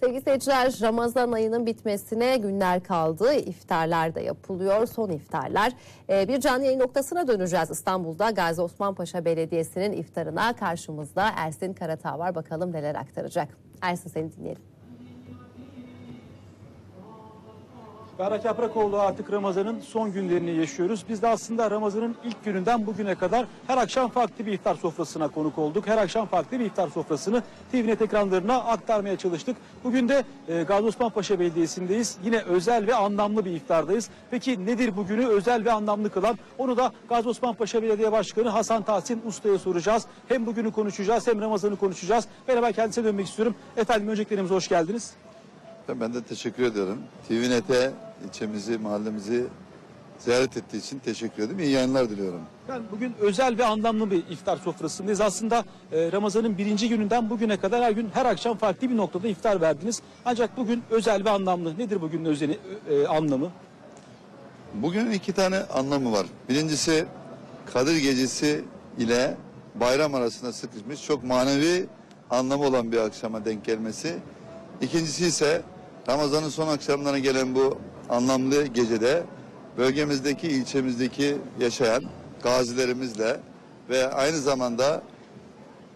Sevgili seyirciler Ramazan ayının bitmesine günler kaldı. İftarlar da yapılıyor. Son iftarlar. Ee, bir canlı yayın noktasına döneceğiz İstanbul'da. Gazi Osman Paşa Belediyesi'nin iftarına karşımızda Ersin Karatağ var. Bakalım neler aktaracak. Ersin seni dinleyelim. Berrak Yaprakoğlu artık Ramazan'ın son günlerini yaşıyoruz. Biz de aslında Ramazan'ın ilk gününden bugüne kadar her akşam farklı bir iftar sofrasına konuk olduk. Her akşam farklı bir iftar sofrasını TVNet ekranlarına aktarmaya çalıştık. Bugün de e, Gazi Osman Paşa Belediyesi'ndeyiz. Yine özel ve anlamlı bir iftardayız. Peki nedir bugünü özel ve anlamlı kılan? Onu da Gazi Osman Paşa Belediye Başkanı Hasan Tahsin Usta'ya soracağız. Hem bugünü konuşacağız hem Ramazan'ı konuşacağız. Beraber kendisine dönmek istiyorum. Efendim önceliklerimize hoş geldiniz. Ben de teşekkür ediyorum. TVNet'e ilçemizi, mahallemizi ziyaret ettiği için teşekkür ederim. İyi yayınlar diliyorum. Ben bugün özel ve anlamlı bir iftar sofrasındayız. Aslında e, Ramazan'ın birinci gününden bugüne kadar her gün her akşam farklı bir noktada iftar verdiniz. Ancak bugün özel ve anlamlı. Nedir bugünün özeli, e, anlamı? Bugünün iki tane anlamı var. Birincisi Kadir Gecesi ile bayram arasında sıkışmış çok manevi anlamı olan bir akşama denk gelmesi. İkincisi ise Ramazan'ın son akşamlarına gelen bu anlamlı gecede bölgemizdeki, ilçemizdeki yaşayan gazilerimizle ve aynı zamanda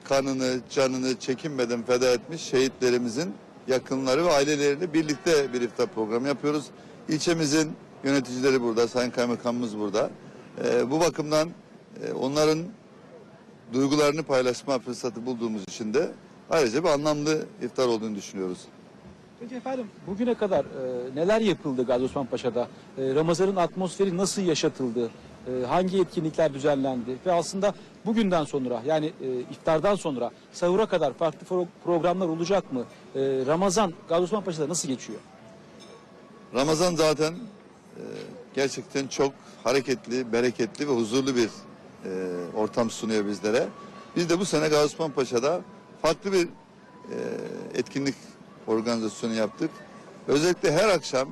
kanını, canını çekinmeden feda etmiş şehitlerimizin yakınları ve aileleriyle birlikte bir iftar programı yapıyoruz. İlçemizin yöneticileri burada, Sayın Kaymakamımız burada. Ee, bu bakımdan e, onların duygularını paylaşma fırsatı bulduğumuz için de ayrıca bir anlamlı iftar olduğunu düşünüyoruz. Peki efendim bugüne kadar e, neler yapıldı Gazi Osman Paşa'da? E, Ramazan'ın atmosferi nasıl yaşatıldı? E, hangi etkinlikler düzenlendi? Ve aslında bugünden sonra yani e, iftardan sonra sahura kadar farklı pro- programlar olacak mı? E, Ramazan Gazi Osman Paşa'da nasıl geçiyor? Ramazan zaten e, gerçekten çok hareketli, bereketli ve huzurlu bir e, ortam sunuyor bizlere. Biz de bu sene Gazi Osman Paşa'da farklı bir e, etkinlik organizasyonu yaptık. Özellikle her akşam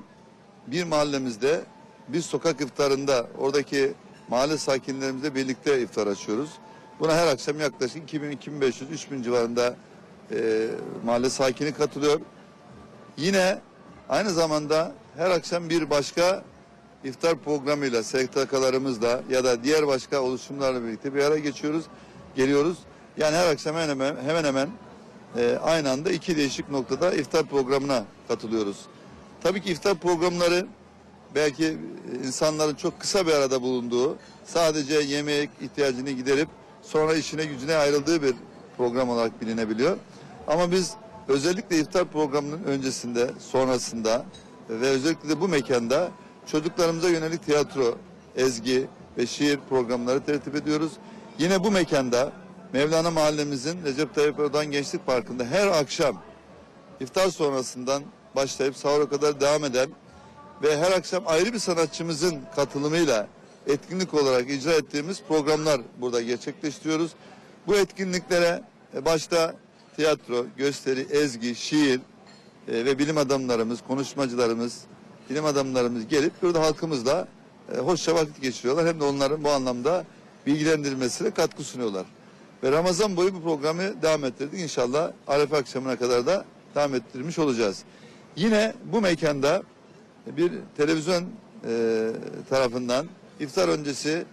bir mahallemizde bir sokak iftarında oradaki mahalle sakinlerimizle birlikte iftar açıyoruz. Buna her akşam yaklaşık 2000, 2500, 3000 civarında e, mahalle sakini katılıyor. Yine aynı zamanda her akşam bir başka iftar programıyla STK'larımızla ya da diğer başka oluşumlarla birlikte bir araya geçiyoruz, geliyoruz. Yani her akşam hemen hemen hemen, hemen e, aynı anda iki değişik noktada iftar programına katılıyoruz. Tabii ki iftar programları belki insanların çok kısa bir arada bulunduğu, sadece yemek ihtiyacını giderip sonra işine gücüne ayrıldığı bir program olarak bilinebiliyor. Ama biz özellikle iftar programının öncesinde, sonrasında ve özellikle de bu mekanda çocuklarımıza yönelik tiyatro, ezgi ve şiir programları tertip ediyoruz. Yine bu mekanda Mevlana Mahallemizin Recep Tayyip Erdoğan Gençlik Parkı'nda her akşam iftar sonrasından başlayıp sahura kadar devam eden ve her akşam ayrı bir sanatçımızın katılımıyla etkinlik olarak icra ettiğimiz programlar burada gerçekleştiriyoruz. Bu etkinliklere e, başta tiyatro, gösteri, ezgi, şiir e, ve bilim adamlarımız, konuşmacılarımız, bilim adamlarımız gelip burada halkımızla e, hoşça vakit geçiriyorlar. Hem de onların bu anlamda bilgilendirilmesine katkı sunuyorlar. Ve Ramazan boyu bu programı devam ettirdik. İnşallah Arefe akşamına kadar da devam ettirmiş olacağız. Yine bu mekanda bir televizyon e, tarafından iftar öncesi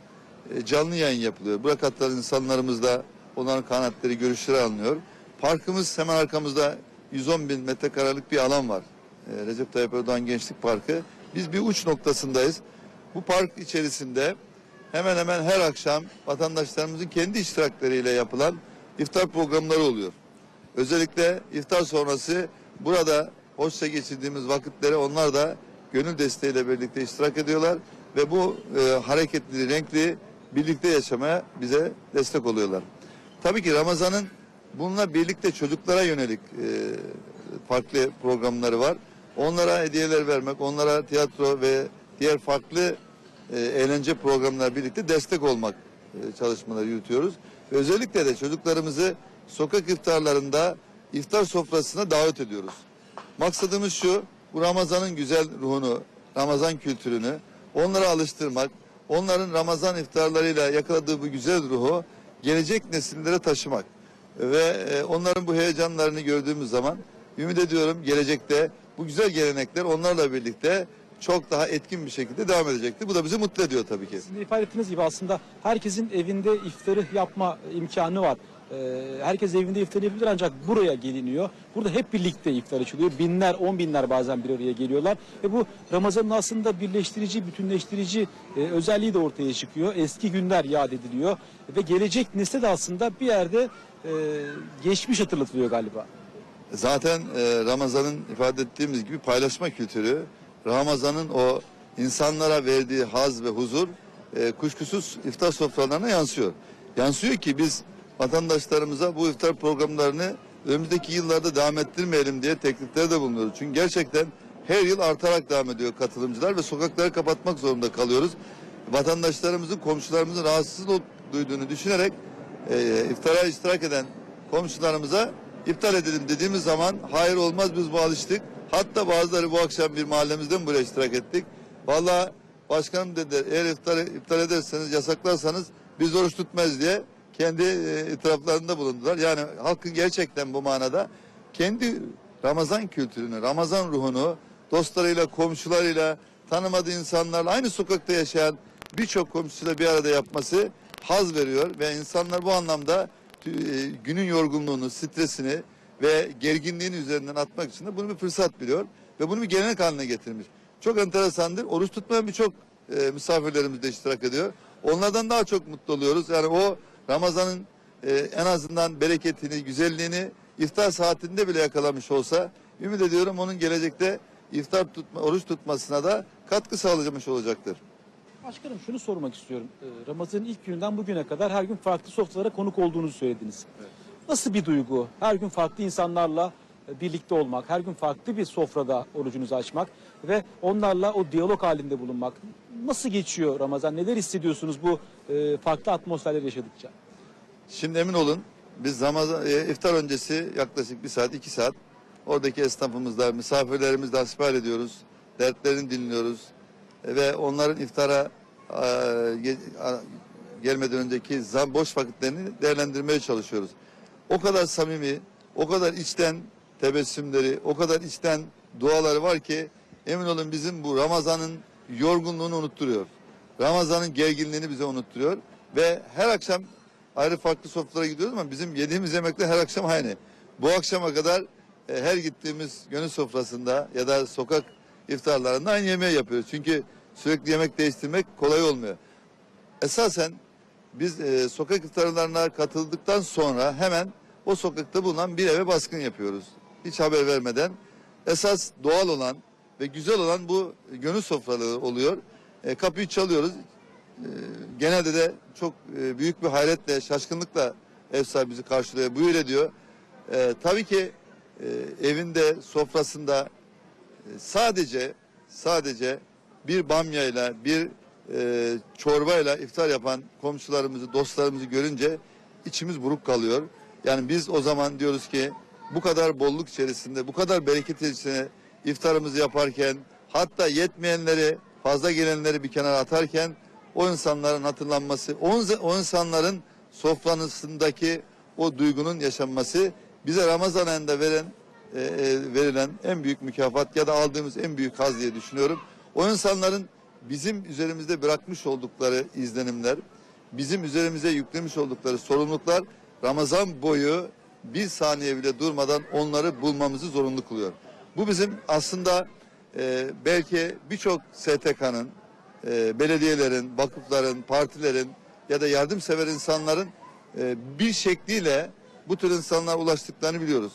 e, canlı yayın yapılıyor. Burada katılan insanlarımızla onların kanatları, görüşleri alınıyor. Parkımız hemen arkamızda 110 bin metrekarelik bir alan var. E, Recep Tayyip Erdoğan Gençlik Parkı. Biz bir uç noktasındayız. Bu park içerisinde hemen hemen her akşam vatandaşlarımızın kendi iştirakleriyle yapılan iftar programları oluyor. Özellikle iftar sonrası burada hoşça geçirdiğimiz vakitleri onlar da gönül desteğiyle birlikte iştirak ediyorlar ve bu e, hareketli, renkli birlikte yaşamaya bize destek oluyorlar. Tabii ki Ramazan'ın bununla birlikte çocuklara yönelik e, farklı programları var. Onlara hediyeler vermek, onlara tiyatro ve diğer farklı e, eğlence programlarıyla birlikte destek olmak e, çalışmaları yürütüyoruz. Özellikle de çocuklarımızı sokak iftarlarında iftar sofrasına davet ediyoruz. Maksadımız şu, bu Ramazan'ın güzel ruhunu, Ramazan kültürünü onlara alıştırmak, onların Ramazan iftarlarıyla yakaladığı bu güzel ruhu gelecek nesillere taşımak ve e, onların bu heyecanlarını gördüğümüz zaman ümit ediyorum gelecekte bu güzel gelenekler onlarla birlikte çok daha etkin bir şekilde devam edecektir. Bu da bizi mutlu ediyor tabii ki. Sizin de ifade ettiğiniz gibi aslında herkesin evinde iftarı yapma imkanı var. Ee, herkes evinde iftar yapabilir ancak buraya geliniyor. Burada hep birlikte iftar açılıyor. Binler, on binler bazen bir araya geliyorlar. Ve bu Ramazan'ın aslında birleştirici, bütünleştirici e, özelliği de ortaya çıkıyor. Eski günler yad ediliyor. Ve gelecek nesle de aslında bir yerde e, geçmiş hatırlatılıyor galiba. Zaten e, Ramazan'ın ifade ettiğimiz gibi paylaşma kültürü, Ramazan'ın o insanlara verdiği haz ve huzur e, kuşkusuz iftar sofralarına yansıyor. Yansıyor ki biz vatandaşlarımıza bu iftar programlarını önümüzdeki yıllarda devam ettirmeyelim diye tekliflerde bulunuyoruz. Çünkü gerçekten her yıl artarak devam ediyor katılımcılar ve sokakları kapatmak zorunda kalıyoruz. Vatandaşlarımızın, komşularımızın rahatsızlık duyduğunu düşünerek e, iftara iştirak eden komşularımıza iptal edelim dediğimiz zaman hayır olmaz biz bu alıştık. Hatta bazıları bu akşam bir mahallemizden buraya iştirak ettik. Vallahi başkanım dediler eğer iftar, iptal ederseniz yasaklarsanız biz oruç tutmaz diye kendi e, itiraflarında bulundular. Yani halkın gerçekten bu manada kendi Ramazan kültürünü, Ramazan ruhunu dostlarıyla, komşularıyla, tanımadığı insanlarla aynı sokakta yaşayan birçok komşusuyla bir arada yapması haz veriyor ve insanlar bu anlamda e, günün yorgunluğunu, stresini ve gerginliğini üzerinden atmak için de bunu bir fırsat biliyor ve bunu bir gelenek haline getirmiş. Çok enteresandır. Oruç tutmayan birçok e, misafirlerimiz de iştirak ediyor. Onlardan daha çok mutlu oluyoruz. Yani o Ramazan'ın e, en azından bereketini, güzelliğini iftar saatinde bile yakalamış olsa ümit ediyorum onun gelecekte iftar tutma, oruç tutmasına da katkı sağlamış olacaktır. Başkanım şunu sormak istiyorum. Ee, Ramazan'ın ilk gününden bugüne kadar her gün farklı sofralara konuk olduğunuzu söylediniz. Nasıl bir duygu? Her gün farklı insanlarla e, birlikte olmak, her gün farklı bir sofrada orucunuzu açmak ve onlarla o diyalog halinde bulunmak. Nasıl geçiyor Ramazan? Neler hissediyorsunuz bu e, farklı atmosferleri yaşadıkça? Şimdi emin olun biz Ramazan, e, iftar öncesi yaklaşık bir saat iki saat oradaki esnafımızla misafirlerimizle hasbihal ediyoruz. Dertlerini dinliyoruz. E, ve onların iftara e, gelmeden önceki zam, boş vakitlerini değerlendirmeye çalışıyoruz. O kadar samimi, o kadar içten tebessümleri, o kadar içten duaları var ki emin olun bizim bu Ramazan'ın yorgunluğunu unutturuyor. Ramazan'ın gerginliğini bize unutturuyor ve her akşam ayrı farklı sofralara gidiyoruz ama bizim yediğimiz yemekler her akşam aynı. Bu akşama kadar e, her gittiğimiz gönül sofrasında ya da sokak iftarlarında aynı yemeği yapıyoruz. Çünkü sürekli yemek değiştirmek kolay olmuyor. Esasen biz e, sokak iftarlarına katıldıktan sonra hemen o sokakta bulunan bir eve baskın yapıyoruz. Hiç haber vermeden. Esas doğal olan ve güzel olan bu gönül sofraları oluyor. E, kapıyı çalıyoruz. E, genelde de çok e, büyük bir hayretle, şaşkınlıkla ev sahibi bizi karşılıyor. Buyur ediyor. E, tabii ki e, evinde, sofrasında e, sadece sadece bir bamyayla, bir e, çorbayla iftar yapan komşularımızı, dostlarımızı görünce içimiz buruk kalıyor. Yani biz o zaman diyoruz ki bu kadar bolluk içerisinde, bu kadar bereket içerisinde iftarımızı yaparken hatta yetmeyenleri, fazla gelenleri bir kenara atarken o insanların hatırlanması, o, o insanların sofranısındaki o duygunun yaşanması bize Ramazan ayında veren e, e, verilen en büyük mükafat ya da aldığımız en büyük haz diye düşünüyorum. O insanların bizim üzerimizde bırakmış oldukları izlenimler, bizim üzerimize yüklemiş oldukları sorumluluklar Ramazan boyu bir saniye bile durmadan onları bulmamızı zorunlu kılıyor. Bu bizim aslında e, belki birçok STK'nın, e, belediyelerin, vakıfların, partilerin ya da yardımsever insanların e, bir şekliyle bu tür insanlara ulaştıklarını biliyoruz.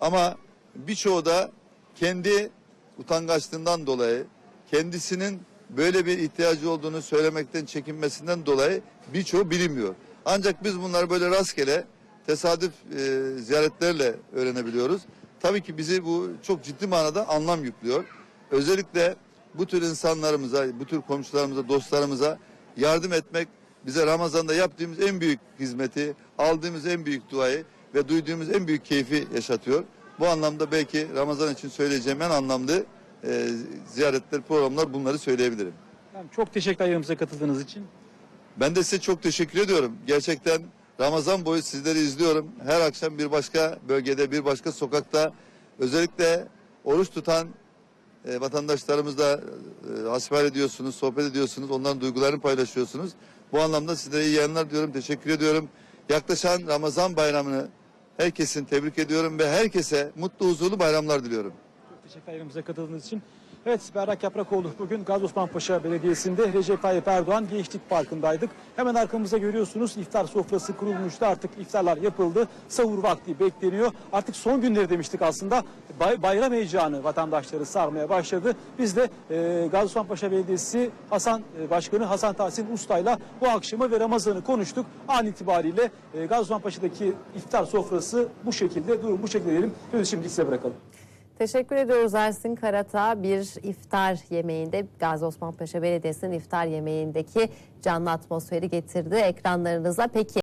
Ama birçoğu da kendi utangaçlığından dolayı, kendisinin böyle bir ihtiyacı olduğunu söylemekten çekinmesinden dolayı birçoğu bilinmiyor. Ancak biz bunları böyle rastgele tesadüf e, ziyaretlerle öğrenebiliyoruz. Tabii ki bizi bu çok ciddi manada anlam yüklüyor. Özellikle bu tür insanlarımıza, bu tür komşularımıza, dostlarımıza yardım etmek bize Ramazan'da yaptığımız en büyük hizmeti, aldığımız en büyük duayı ve duyduğumuz en büyük keyfi yaşatıyor. Bu anlamda belki Ramazan için söyleyeceğim en anlamlı e, ziyaretler, programlar bunları söyleyebilirim. Çok teşekkür yayınımıza katıldığınız için. Ben de size çok teşekkür ediyorum. Gerçekten Ramazan boyu sizleri izliyorum. Her akşam bir başka bölgede, bir başka sokakta Özellikle oruç tutan e, vatandaşlarımızla e, hasbihal ediyorsunuz, sohbet ediyorsunuz, onların duygularını paylaşıyorsunuz. Bu anlamda sizlere iyi yayınlar diyorum, teşekkür ediyorum. Yaklaşan Ramazan bayramını herkesin tebrik ediyorum ve herkese mutlu, huzurlu bayramlar diliyorum. Teşekkür ederim katıldığınız için. Evet Berrak Yaprakoğlu bugün Gazi Osman Paşa Belediyesi'nde Recep Tayyip Erdoğan Gençlik Parkı'ndaydık. Hemen arkamızda görüyorsunuz iftar sofrası kurulmuştu. Artık iftarlar yapıldı. Sahur vakti bekleniyor. Artık son günleri demiştik aslında. Bay- bayram heyecanı vatandaşları sarmaya başladı. Biz de e, Gazi Osman Paşa Belediyesi Hasan e, Başkanı Hasan Tahsin Usta'yla bu akşamı ve Ramazan'ı konuştuk. An itibariyle e, Gazi Osman Paşa'daki iftar sofrası bu şekilde. Durum bu şekilde diyelim. Şimdi size bırakalım. Teşekkür ediyoruz Ersin Karata. Bir iftar yemeğinde Gazi Osman Paşa Belediyesi'nin iftar yemeğindeki canlı atmosferi getirdi ekranlarınıza. Peki